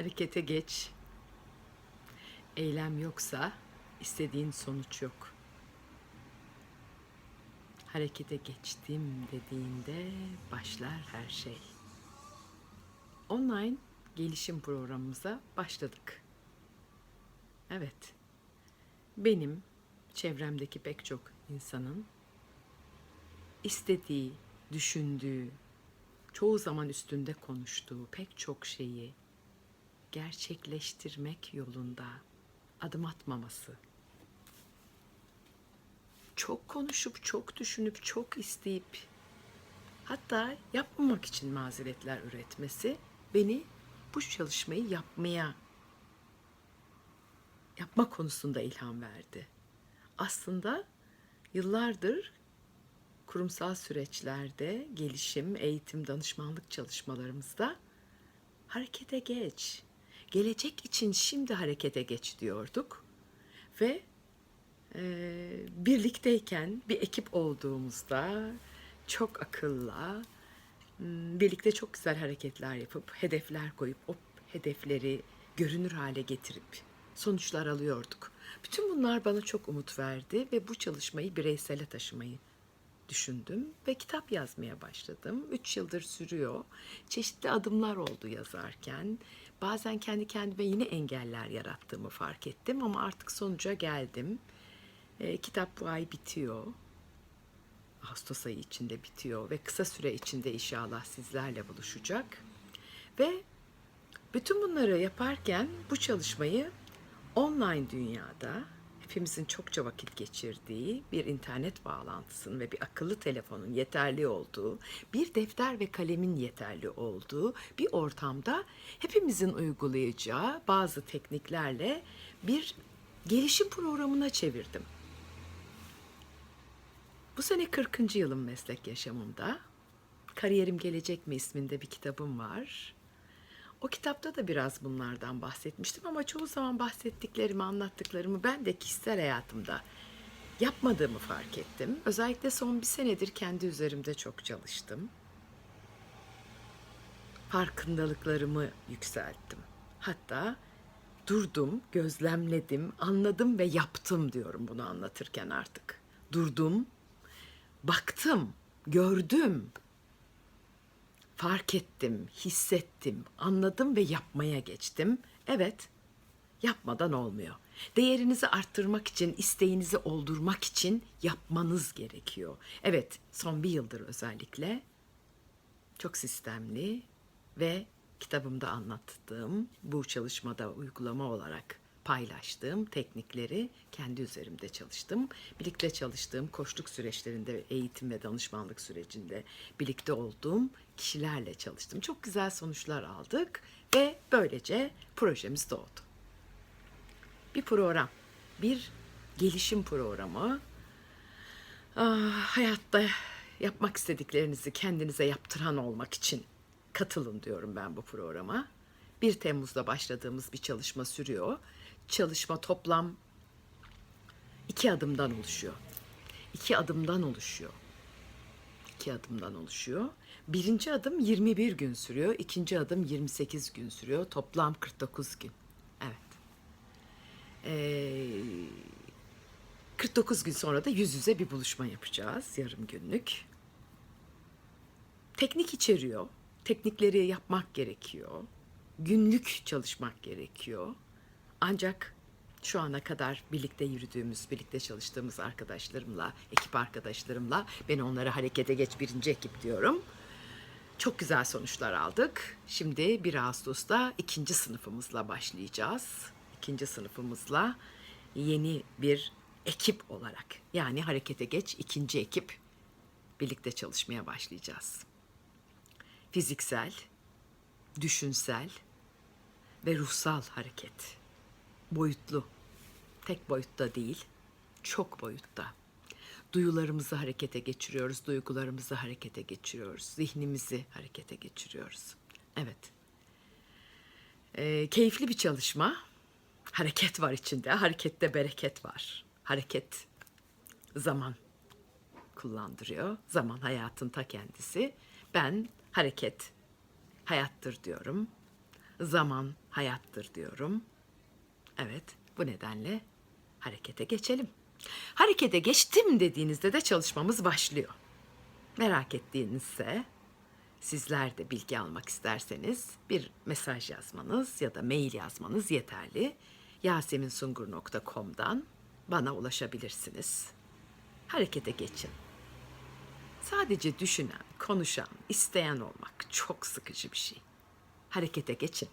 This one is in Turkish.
Harekete geç. Eylem yoksa istediğin sonuç yok. Harekete geçtim dediğinde başlar her şey. Online gelişim programımıza başladık. Evet. Benim çevremdeki pek çok insanın istediği, düşündüğü, çoğu zaman üstünde konuştuğu pek çok şeyi gerçekleştirmek yolunda adım atmaması. Çok konuşup, çok düşünüp, çok isteyip hatta yapmamak için mazeretler üretmesi beni bu çalışmayı yapmaya yapma konusunda ilham verdi. Aslında yıllardır kurumsal süreçlerde gelişim, eğitim, danışmanlık çalışmalarımızda harekete geç. Gelecek için şimdi harekete geç diyorduk. Ve e, birlikteyken bir ekip olduğumuzda çok akılla m, birlikte çok güzel hareketler yapıp hedefler koyup o hedefleri görünür hale getirip sonuçlar alıyorduk. Bütün bunlar bana çok umut verdi ve bu çalışmayı bireysele taşımayı düşündüm ve kitap yazmaya başladım. Üç yıldır sürüyor. Çeşitli adımlar oldu yazarken. Bazen kendi kendime yine engeller yarattığımı fark ettim ama artık sonuca geldim. E, kitap bu ay bitiyor. Ağustos ayı içinde bitiyor ve kısa süre içinde inşallah sizlerle buluşacak. Ve bütün bunları yaparken bu çalışmayı online dünyada hepimizin çokça vakit geçirdiği bir internet bağlantısının ve bir akıllı telefonun yeterli olduğu, bir defter ve kalemin yeterli olduğu bir ortamda hepimizin uygulayacağı bazı tekniklerle bir gelişim programına çevirdim. Bu sene 40. yılım meslek yaşamımda. Kariyerim Gelecek mi isminde bir kitabım var. O kitapta da biraz bunlardan bahsetmiştim ama çoğu zaman bahsettiklerimi, anlattıklarımı ben de kişisel hayatımda yapmadığımı fark ettim. Özellikle son bir senedir kendi üzerimde çok çalıştım. Farkındalıklarımı yükselttim. Hatta durdum, gözlemledim, anladım ve yaptım diyorum bunu anlatırken artık. Durdum, baktım, gördüm, fark ettim, hissettim, anladım ve yapmaya geçtim. Evet, yapmadan olmuyor. Değerinizi arttırmak için, isteğinizi oldurmak için yapmanız gerekiyor. Evet, son bir yıldır özellikle çok sistemli ve kitabımda anlattığım, bu çalışmada uygulama olarak paylaştığım teknikleri kendi üzerimde çalıştım. Birlikte çalıştığım koçluk süreçlerinde, eğitim ve danışmanlık sürecinde birlikte olduğum kişilerle çalıştım. Çok güzel sonuçlar aldık ve böylece projemiz doğdu. Bir program, bir gelişim programı. Ah, hayatta yapmak istediklerinizi kendinize yaptıran olmak için katılın diyorum ben bu programa. 1 Temmuz'da başladığımız bir çalışma sürüyor. Çalışma toplam iki adımdan oluşuyor. İki adımdan oluşuyor. İki adımdan oluşuyor. Birinci adım 21 gün sürüyor. ikinci adım 28 gün sürüyor. Toplam 49 gün. Evet. Ee, 49 gün sonra da yüz yüze bir buluşma yapacağız. Yarım günlük. Teknik içeriyor. Teknikleri yapmak gerekiyor. Günlük çalışmak gerekiyor. Ancak şu ana kadar birlikte yürüdüğümüz, birlikte çalıştığımız arkadaşlarımla, ekip arkadaşlarımla, ben onlara harekete geç birinci ekip diyorum. Çok güzel sonuçlar aldık. Şimdi 1 Ağustos'ta ikinci sınıfımızla başlayacağız. İkinci sınıfımızla yeni bir ekip olarak yani harekete geç ikinci ekip birlikte çalışmaya başlayacağız. Fiziksel, düşünsel ve ruhsal hareket. Boyutlu. Tek boyutta değil, çok boyutta. Duyularımızı harekete geçiriyoruz, duygularımızı harekete geçiriyoruz, zihnimizi harekete geçiriyoruz. Evet. Ee, keyifli bir çalışma. Hareket var içinde. Harekette bereket var. Hareket zaman kullandırıyor. Zaman hayatın ta kendisi. Ben hareket hayattır diyorum. Zaman hayattır diyorum. Evet, bu nedenle harekete geçelim. Harekete geçtim dediğinizde de çalışmamız başlıyor. Merak ettiğinizse sizler de bilgi almak isterseniz bir mesaj yazmanız ya da mail yazmanız yeterli. yaseminsungur.com'dan bana ulaşabilirsiniz. Harekete geçin. Sadece düşünen, konuşan, isteyen olmak çok sıkıcı bir şey. Harekete geçin.